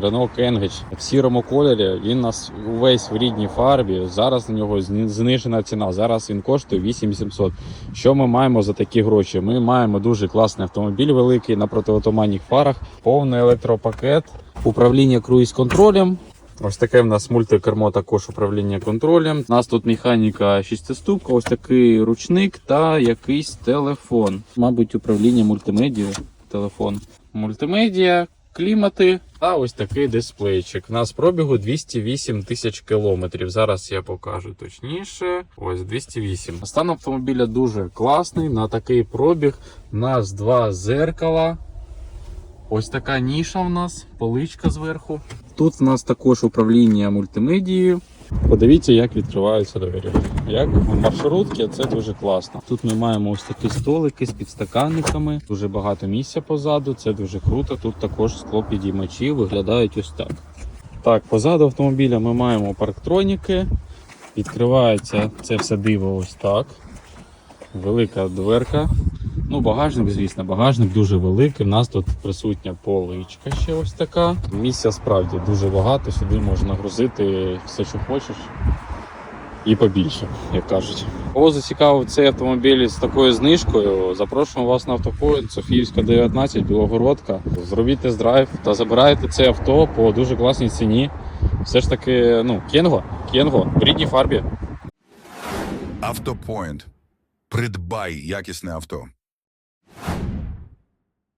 Renault Кенгич в сірому кольорі. Він нас увесь в рідній фарбі. Зараз на нього знижена ціна. Зараз він коштує 8700. Що ми маємо за такі гроші? Ми маємо дуже класний автомобіль великий на протиотуманних фарах, повний електропакет, управління круїз-контролем. Ось таке в нас мультикермо, також управління контролем. У нас тут механіка шістиступка, ось такий ручник та якийсь телефон. Мабуть, управління мультимедією. Телефон. Мультимедіа, клімати та ось такий дисплейчик. У нас пробігу 208 тисяч кілометрів. Зараз я покажу точніше. Ось 208. Стан автомобіля дуже класний. На такий пробіг. У нас два зеркала. Ось така ніша в нас, поличка зверху. Тут в нас також управління мультимедією. Подивіться, як відкриваються двері. Як в маршрутці, це дуже класно. Тут ми маємо ось такі столики з підстаканниками, дуже багато місця позаду, це дуже круто. Тут також склопідіймачі виглядають ось так. Так, позаду автомобіля ми маємо парктроніки. Відкривається це все диво ось так. Велика дверка. Ну, багажник, звісно, багажник дуже великий. У нас тут присутня поличка ще ось така. Місця справді дуже багато. Сюди можна нагрузити все, що хочеш. І побільше, як кажуть. Кого зацікавив цей автомобіль з такою знижкою, запрошуємо вас на автопоінт Софіївська 19, Білогородка. Зробіть тест-драйв та забирайте це авто по дуже класній ціні. Все ж таки, ну, Кенго, Кенго в рідній фарбі. Автопоінт. Придбай якісне авто.